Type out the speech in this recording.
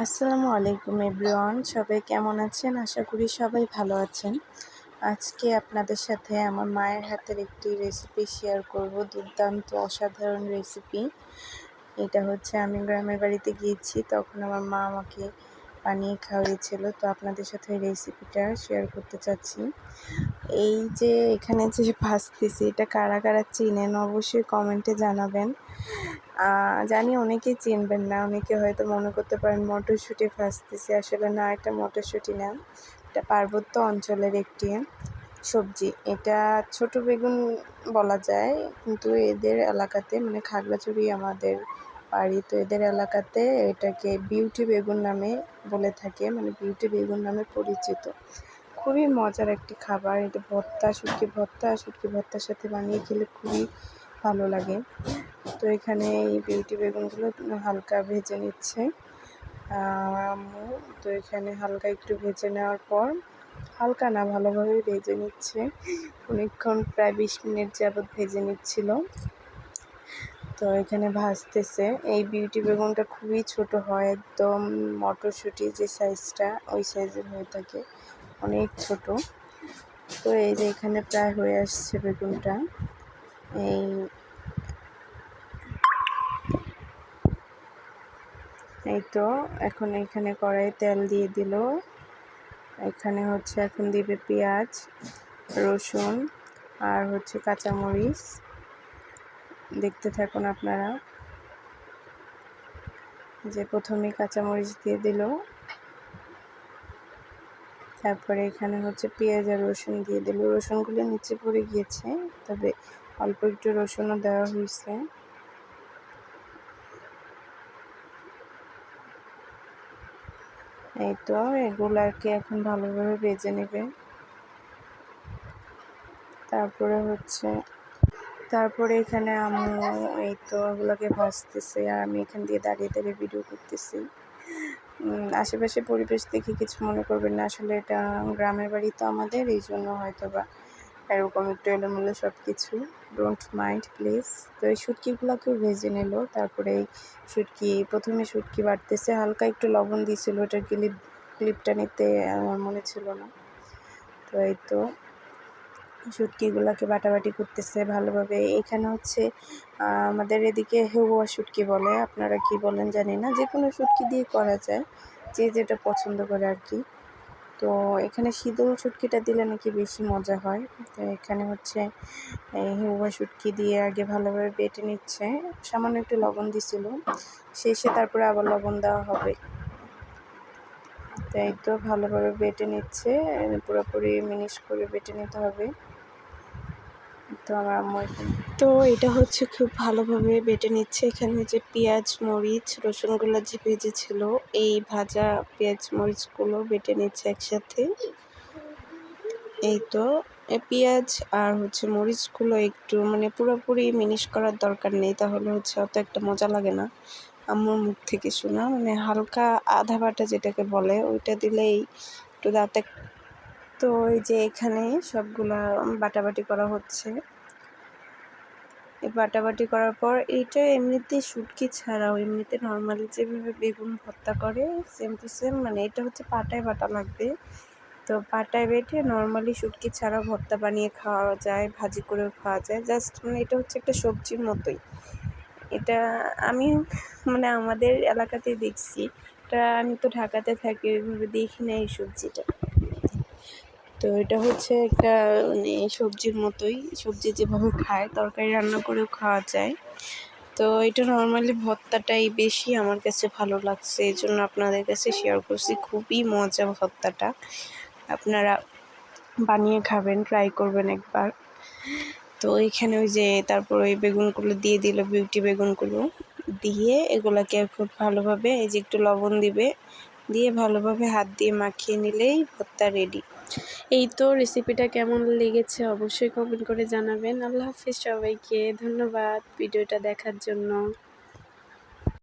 আসসালামু আলাইকুম এভরিওয়ান, সবাই কেমন আছেন? আশা করি সবাই ভালো আছেন। আজকে আপনাদের সাথে আমার মায়ের হাতের একটি রেসিপি শেয়ার করব, দুর্দান্ত, অসাধারণ রেসিপি এটা হচ্ছে, আমি গ্রামের বাড়িতে গিয়েছি, তখন আমার মা আমাকে বানিয়ে খাওয়িয়েছিল তো আপনাদের সাথে রেসিপিটা শেয়ার করতে চাচ্ছি। এই যে এখানে যে ভাজতেছি, এটা কারা কারা চিনেন অবশ্যই কমেন্টে জানাবেন। জানি অনেকেই চিনবেন না, অনেকে হয়তো মনে করতে পারেন মটরশুঁটি ভাজতেছি। আসলে না, এটা মটরশুঁটি না, এটা পার্বত্য অঞ্চলের একটি সবজি। এটা ছোট বেগুন বলা যায়, কিন্তু এদের এলাকাতে মানে খাগড়াছড়ি আমাদের বাড়ি, তো এদের এলাকাতে এটাকে বিউটি বেগুন নামে বলে থাকে মানে বিউটি বেগুন নামে পরিচিত। খুবই মজার একটি খাবার, এটা ভর্তা, শুটকি ভর্তা, শুটকি ভর্তার সাথে বানিয়ে খেলে খুবই ভালো লাগে। তো এখানে এই বিউটি বেগুনগুলো হালকা ভেজে নিচ্ছে। আম্মু, তো এখানে হালকা একটু ভেজে নেওয়ার পর হালকা না ভালোভাবে ভেজে নিচ্ছে। অনেকক্ষণ প্রায় বিশ মিনিট যাবৎ ভেজে নিচ্ছিল। তো এখানে ভাজতেছে। এই বিউটি বেগুনটা খুবই ছোট হয়, একদম মটরশুঁটি যে সাইজটা, ওই সাইজের হয়ে থাকে। অনেক ছোট। তো এই যে এখানে প্রায় হয়ে আসছে বেগুনটা। এই এই তো, এখন এখানে কড়াই তেল দিয়ে দিল। এখানে হচ্ছে এখন দিবে পেঁয়াজ, রসুন আর হচ্ছে কাঁচামরিচ। দেখতে থাকুন আপনারা যে প্রথমে কাঁচামরিচ দিয়ে দিল। তারপরে এখানে হচ্ছে পেঁয়াজ আর রসুন দিয়ে দিল। রসুনগুলো নিচে পড়ে গিয়েছে, তবে অল্প একটু রসুনও দেওয়া হয়েছে। এই তো এগুলো আর কি এখন ভালোভাবে বেজে নেবে। তারপরে হচ্ছে, তারপরে এখানে আমি এই তো ওগুলোকে ভাসতেছি আর আমি এখান দিয়ে দাঁড়িয়ে দাঁড়িয়ে ভিডিও করতেছি। আশেপাশে পরিবেশ দেখে কিছু মনে করবেন না, আসলে এটা গ্রামের বাড়ি তো আমাদের, এই জন্য হয়তো বা এরকম একটু এলোমেলো সব কিছু ডোন্ট মাইন্ড প্লিজ তো এই শুটকিগুলোকেও ভেজে নিল। তারপরে এই শুটকি, প্রথমে শুটকি বাড়তেছে। হালকা একটু লবণ দিয়েছিল। ওটার ক্লিপ ক্লিপটা নিতে আমার মনে ছিল না। তো এই তো শুটকিগুলোকে বাটাবাটি করতেছে ভালোভাবে। এখানে হচ্ছে আমাদের এদিকে হেউয়া শুটকি বলে। আপনারা কি বলেন জানি না। যে কোনো শুটকি দিয়ে করা যায়। যে যেটা পছন্দ করে আর কি। তো এখানে শীতল শুটকিটা দিলে নাকি বেশি মজা হয়। তো এখানে হচ্ছে হেউয়া শুটকি দিয়ে আগে ভালোভাবে বেটে নিচ্ছে। সামান্য একটু লবণ দিছিল। শেষে তারপরে আবার লবণ দেওয়া হবে। তাই তো ভালোভাবে বেটে নিচ্ছে। পুরোপুরি মিনিশ করে বেটে নিতে হবে। তো আমার তো এটা হচ্ছে খুব ভালোভাবে বেটে নিচ্ছে। এখানে যে পেঁয়াজ, মরিচ, রসুনগুলো যে ভেজেছিল, এই ভাজা পেঁয়াজ, মরিচগুলো বেটে নিচ্ছে একসাথে। এই তো পেঁয়াজ আর হচ্ছে মরিচগুলো একটু মানে পুরোপুরি মিনিশ করার দরকার নেই, তাহলে হচ্ছে অত একটা মজা লাগে না। আম্মুর মুখ থেকে শোনা মানে হালকা আধা বাটা যেটাকে বলে, ওইটা দিলেই একটু দাঁতে তো এই যে এখানে সবগুলা বাটাবাটি করা হচ্ছে। এই বাটাবাটি করার পর এইটা এমনিতে শুটকি ছাড়াও এমনিতে নর্মালি যেভাবে বেগুন ভর্তা করে সেম টু সেম মানে এটা হচ্ছে পাটায় বাটা লাগবে। তো পাটায় বেটে নর্মালি শুটকি ছাড়া ভর্তা বানিয়ে খাওয়া যায়, ভাজি করেও খাওয়া যায়। জাস্ট মানে এটা হচ্ছে একটা সবজির মতোই। এটা আমি মানে আমাদের এলাকাতেই দেখছি। এটা আমি তো ঢাকাতে থাকি, ওইভাবে দেখি না এই সবজিটা। তো এটা হচ্ছে একটা মানে সবজির মতোই। সবজি যেভাবে খায়, তরকারি রান্না করেও খাওয়া যায়। তো এটা নর্মালি ভর্তাটাই বেশি আমার কাছে ভালো লাগছে। এই জন্য আপনাদের কাছে শেয়ার করছি। খুবই মজা ভর্তাটা। আপনারা বানিয়ে খাবেন ট্রাই করবেন একবার। তো এখানে ওই যে, তারপর ওই বেগুনগুলো দিয়ে দিল, বিউটি বেগুনগুলো। দিয়ে এগুলাকে খুব ভালোভাবে, এই যে একটু লবণ দিবে, দিয়ে ভালোভাবে হাত দিয়ে মাখিয়ে নিলেই ভর্তা রেডি এই তো রেসিপিটা কেমন লেগেছে অবশ্যই কমেন্ট করে জানাবেন। আল্লাহ হাফিজ সবাইকে, ধন্যবাদ ভিডিওটা দেখার জন্য।